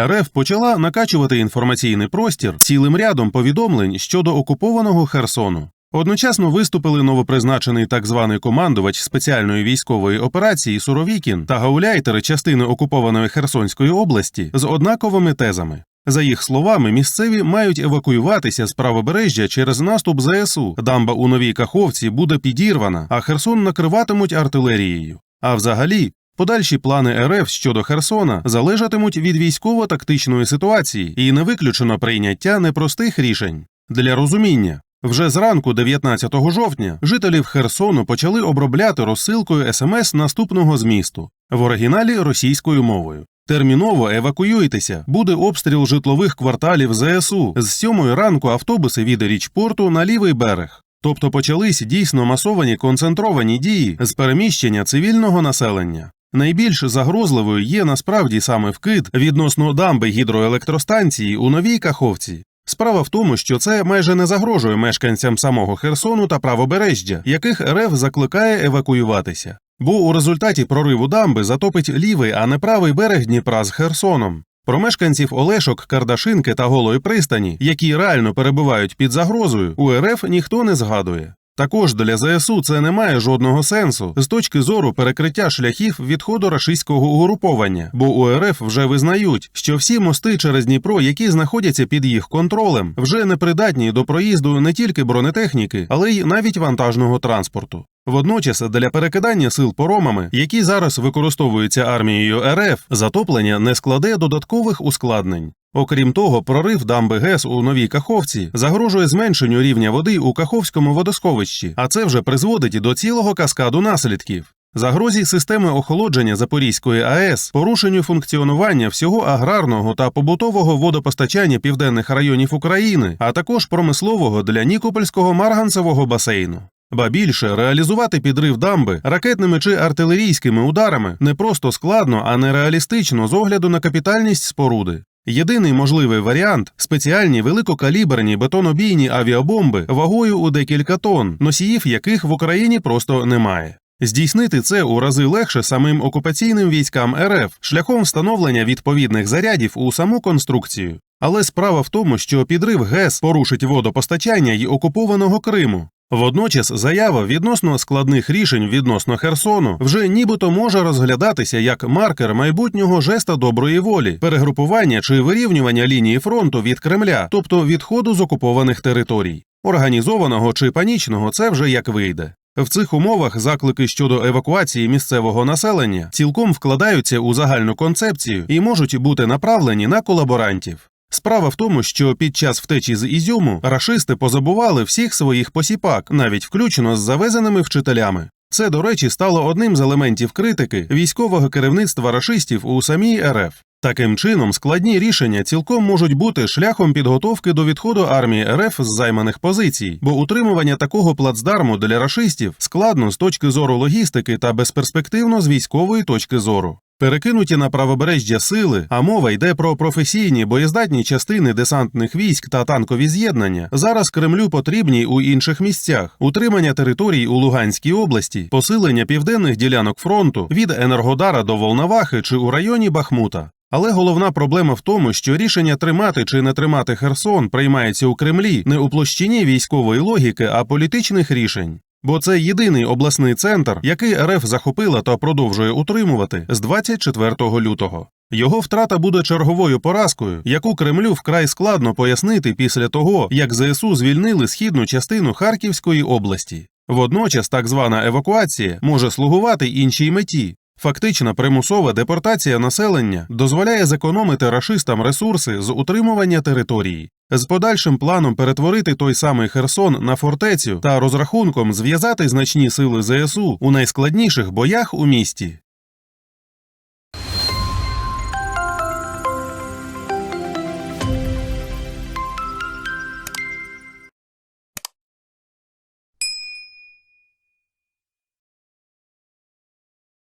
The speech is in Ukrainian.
РФ почала накачувати інформаційний простір цілим рядом повідомлень щодо окупованого Херсону. Одночасно виступили новопризначений так званий командувач спеціальної військової операції Суровікін та гауляйтери частини окупованої Херсонської області з однаковими тезами. За їх словами, місцеві мають евакуюватися з правобережжя через наступ ЗСУ. Дамба у новій Каховці буде підірвана, а Херсон накриватимуть артилерією. А взагалі, подальші плани РФ щодо Херсона залежатимуть від військово-тактичної ситуації і не виключено прийняття непростих рішень. Для розуміння. Вже зранку, 19 жовтня, жителів Херсону почали обробляти розсилкою смс наступного змісту в оригіналі російською мовою. Терміново евакуюйтеся, буде обстріл житлових кварталів ЗСУ. З сьомої ранку автобуси від річпорту на лівий берег. Тобто почались дійсно масовані концентровані дії з переміщення цивільного населення. Найбільш загрозливою є насправді саме вкид відносно дамби гідроелектростанції у новій Каховці. Справа в тому, що це майже не загрожує мешканцям самого Херсону та правобережжя, яких РФ закликає евакуюватися. Бо у результаті прориву дамби затопить лівий, а не правий берег Дніпра з Херсоном. Про мешканців Олешок, Кардашинки та Голої пристані, які реально перебувають під загрозою, у РФ ніхто не згадує. Також для ЗСУ це не має жодного сенсу з точки зору перекриття шляхів відходу рашистського угруповання, бо у РФ вже визнають, що всі мости через Дніпро, які знаходяться під їх контролем, вже не придатні до проїзду не тільки бронетехніки, але й навіть вантажного транспорту. Водночас для перекидання сил поромами, які зараз використовуються армією РФ, затоплення не складе додаткових ускладнень. Окрім того, прорив дамби ГЕС у новій Каховці загрожує зменшенню рівня води у Каховському водосховищі, а це вже призводить до цілого каскаду наслідків. Загрозі системи охолодження Запорізької АЕС, порушенню функціонування всього аграрного та побутового водопостачання південних районів України, а також промислового для Нікопольського марганцевого басейну. Ба більше реалізувати підрив дамби ракетними чи артилерійськими ударами не просто складно, а нереалістично з огляду на капітальність споруди. Єдиний можливий варіант спеціальні великокаліберні бетонобійні авіабомби вагою у декілька тонн, носіїв яких в Україні просто немає. Здійснити це у рази легше самим окупаційним військам РФ шляхом встановлення відповідних зарядів у саму конструкцію. Але справа в тому, що підрив ГЕС порушить водопостачання й окупованого Криму. Водночас заява відносно складних рішень відносно Херсону вже нібито може розглядатися як маркер майбутнього жеста доброї волі, перегрупування чи вирівнювання лінії фронту від Кремля, тобто відходу з окупованих територій. Організованого чи панічного це вже як вийде. В цих умовах заклики щодо евакуації місцевого населення цілком вкладаються у загальну концепцію і можуть бути направлені на колаборантів. Справа в тому, що під час втечі з Ізюму рашисти позабували всіх своїх посіпак, навіть включно з завезеними вчителями. Це, до речі, стало одним з елементів критики військового керівництва рашистів у самій РФ. Таким чином, складні рішення цілком можуть бути шляхом підготовки до відходу армії РФ з займаних позицій, бо утримування такого плацдарму для рашистів складно з точки зору логістики та безперспективно з військової точки зору. Перекинуті на правобережжя сили, а мова йде про професійні боєздатні частини десантних військ та танкові з'єднання. Зараз Кремлю потрібні у інших місцях: утримання територій у Луганській області, посилення південних ділянок фронту від Енергодара до Волновахи чи у районі Бахмута. Але головна проблема в тому, що рішення тримати чи не тримати Херсон приймається у Кремлі не у площині військової логіки, а політичних рішень. Бо це єдиний обласний центр, який РФ захопила та продовжує утримувати з 24 лютого. Його втрата буде черговою поразкою, яку Кремлю вкрай складно пояснити після того, як ЗСУ звільнили східну частину Харківської області. Водночас так звана евакуація може слугувати іншій меті. Фактична примусова депортація населення дозволяє зекономити рашистам ресурси з утримування території, з подальшим планом перетворити той самий Херсон на фортецю та розрахунком зв'язати значні сили ЗСУ у найскладніших боях у місті.